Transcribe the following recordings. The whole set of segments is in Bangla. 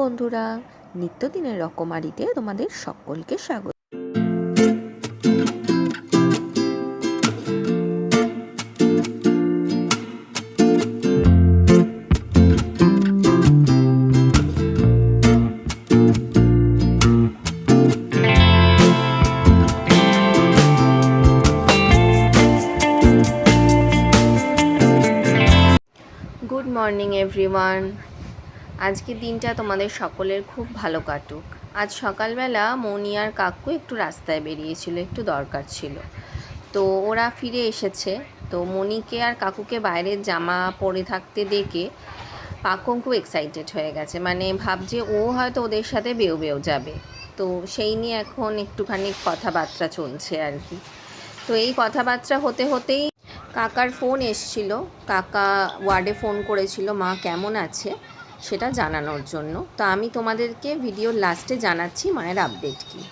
বন্ধুরা নিত্যদিনের রকমারিতে তোমাদের সকলকে স্বাগত। গুড মর্নিং এভরিওয়ান আজকের দিনটা তোমাদের সকলের খুব ভালো কাটুক। আজ সকালবেলা মনি আর কাকু একটু রাস্তায় বেরিয়েছিল, একটু দরকার ছিল। তো ওরা ফিরে এসেছে। তো মনিকে আর কাকুকে বাইরের জামা পরে থাকতে দেখে পাকম খুব এক্সাইটেড হয়ে গেছে। মানে ভাবছে ও হয়তো ওদের সাথে বেউ বেউ যাবে। তো সেই নিয়ে এখন একটুখানি কথাবার্তা চলছে আর কি। তো এই কথাবার্তা হতে হতেই কাকার ফোন এসছিল। কাকা ওয়ার্ডে ফোন করেছিল, মা কেমন আছে? সেটা জানানোর জন্য। তো আমি তোমাদেরকে ভিডিওর লাস্টে জানাচ্ছি মায়ের আপডেট কি।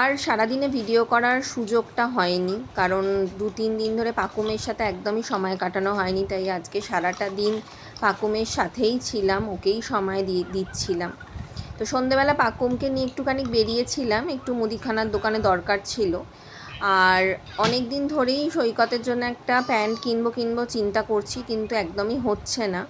আর সারাদিনে ভিডিও করার সুযোগটা হয়নি, কারণ দু তিন দিন ধরে পাকুমের সাথে একদমই সময় কাটানো হয়নি, তাই আজকে সারাটা দিন পাকুমের সাথেই ছিলাম, ওকেই সময় দিয়ে দিচ্ছিলাম। তো সন্ধেবেলা পাকুমকে নিয়ে একটুখানি বেরিয়েছিলাম, একটু মুদিখানার দোকানে দরকার ছিল। আর অনেক দিন ধরেই সৈকতের জন্য একটা প্যান্ট কিনবো কিনবো চিন্তা করছি, কিন্তু একদমই হচ্ছে না।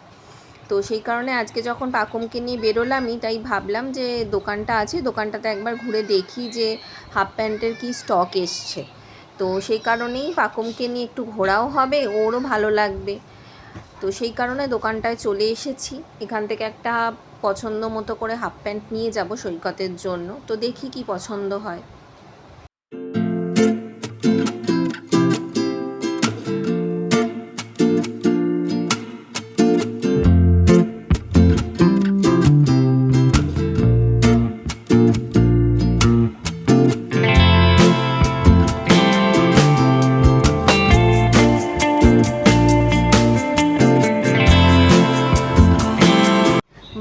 তো সেই কারণে আজকে যখন পাকুমকে নিয়ে বেরোলামই, তাই ভাবলাম যে দোকানটা আছে, দোকানটাতে একবার ঘুরে দেখি যে হাফ প্যান্টের কি স্টক এসছে। তো সেই কারণেই পাকুমকে নিয়ে একটু ঘোরাও হবে, ওরও ভালো লাগবে। তো সেই কারণে দোকানটায় চলে এসেছি। এখান থেকে একটা পছন্দ মতো করে হাফ প্যান্ট নিয়ে যাব সৈকতের জন্য। তো দেখি কি পছন্দ হয়।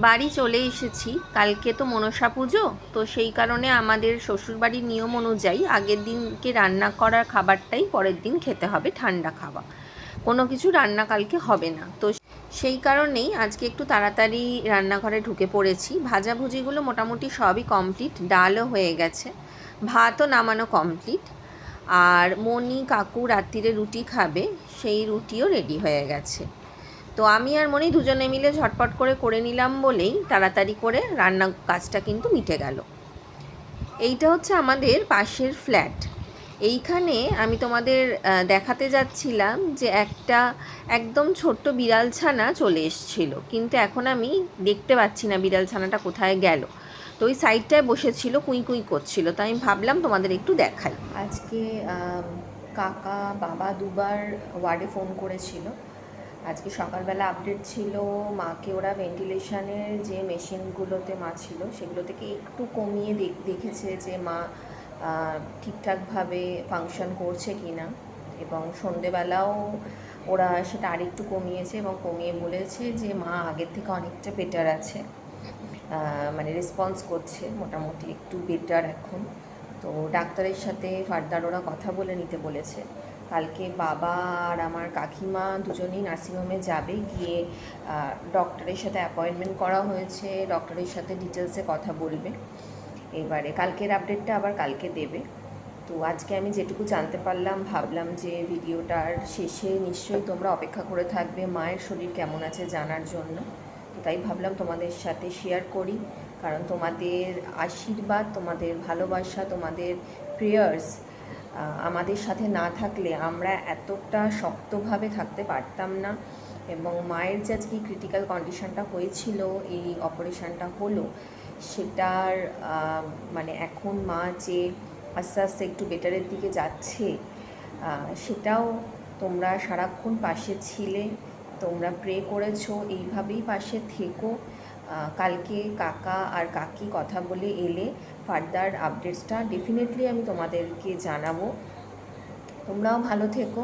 বাড়ি চলে এসেছি। কালকে তো মনসা পুজো, তো সেই কারণে আমাদের শ্বশুরবাড়ির নিয়ম অনুযায়ী আগের দিনকে রান্না করার খাবারটাই পরের দিন খেতে হবে, ঠান্ডা খাওয়া। কোনো কিছু রান্না কালকে হবে না। তো সেই কারণেই আজকে একটু তাড়াতাড়ি রান্নাঘরে ঢুকে পড়েছি। ভাজাভুজিগুলো মোটামুটি সবই কমপ্লিট ডালও হয়ে গেছে, ভাতও নামানো কমপ্লিট আর মনি কাকু রাত্রিরে রুটি খাবে, সেই রুটিও রেডি হয়ে গেছে। তো আমি আর মনি দুজনে মিলে ঝটপট করে করে নিলাম বলেই তাড়াতাড়ি করে রান্না কাজটা কিন্তু মিটে গেল। এইটা হচ্ছে আমাদের পাশের ফ্ল্যাট। এইখানে আমি তোমাদের দেখাতে যাচ্ছিলাম যে একটা একদম ছোট্ট বিড়াল ছানা চলে এসেছিল। কিন্তু এখন আমি দেখতে পাচ্ছি না বিড়াল ছানাটা কোথায় গেল। তো ওই সাইডটায় বসেছিল, কুঁই কুঁই করছিল। তো আমি ভাবলাম তোমাদের একটু দেখাই। আজকে কাকা বাবা দুবার ওয়ার্ডে ফোন করেছিল। আজকে সকালবেলা আপডেট ছিল মাকে ওরা ভেন্টিলেশনের যে মেশিনগুলোতে মা ছিল, সেগুলো থেকে একটু কমিয়ে দেখ- দেখেছে যে মা ঠিকঠাকভাবে ফাংশন করছে কি না এবং সন্ধেবেলাও ওরা সেটা আরেকটু কমিয়েছে এবং কমিয়ে বলেছে যে মা আগের থেকে অনেকটা বেটার আছে। মানে রেসপন্স করছে, মোটামুটি একটু বেটার এখন। তো ডাক্তারের সাথে ফার্দার ওরা কথা বলে নিতে বলেছে। কালকে বাবা আর আমার কাকিমা দুজনেই নার্সিংহোমে যাবে। গিয়ে ডক্টরের সাথে অ্যাপয়েন্টমেন্ট করা হয়েছে। ডক্টরের সাথে ডিটেলসে কথা বলবে। এবারে কালকের আপডেটটা আবার কালকে দেবে। তো আজকে আমি যেটুকু জানতে পারলাম, ভাবলাম যে ভিডিওটার শেষে নিশ্চয়ই তোমরা অপেক্ষা করে থাকবে মায়ের শরীর কেমন আছে জানার জন্য। তাই ভাবলাম তোমাদের সাথে শেয়ার করি। কারণ তোমাদের আশীর্বাদ, তোমাদের ভালোবাসা, তোমাদের প্রেয়ার্স আমাদের সাথে না থাকলে আমরা এতটা শক্তভাবে থাকতে পারতাম না এবং মায়ের যে আজকে ক্রিটিক্যাল কন্ডিশনটা হয়েছিল, এই অপারেশনটা হলো, সেটার মানে এখন মা যে আস্তে আস্তে একটু বেটারের দিকে যাচ্ছে সেটাও তোমরা সারাক্ষণ পাশে ছিলে, তোমরা প্রে করেছ, এইভাবেই পাশে থেকো। কালকে কাকা আর কাকি কথা বলে এলে ফার্দার আপডেটসটা ডেফিনেটলি আমি তোমাদেরকে জানাব। তোমরাও ভালো থেকো।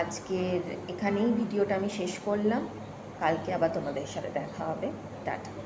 আজকের এখানেই ভিডিওটা আমি শেষ করলাম। কালকে আবার তোমাদের সাথে দেখা হবে। টাটা।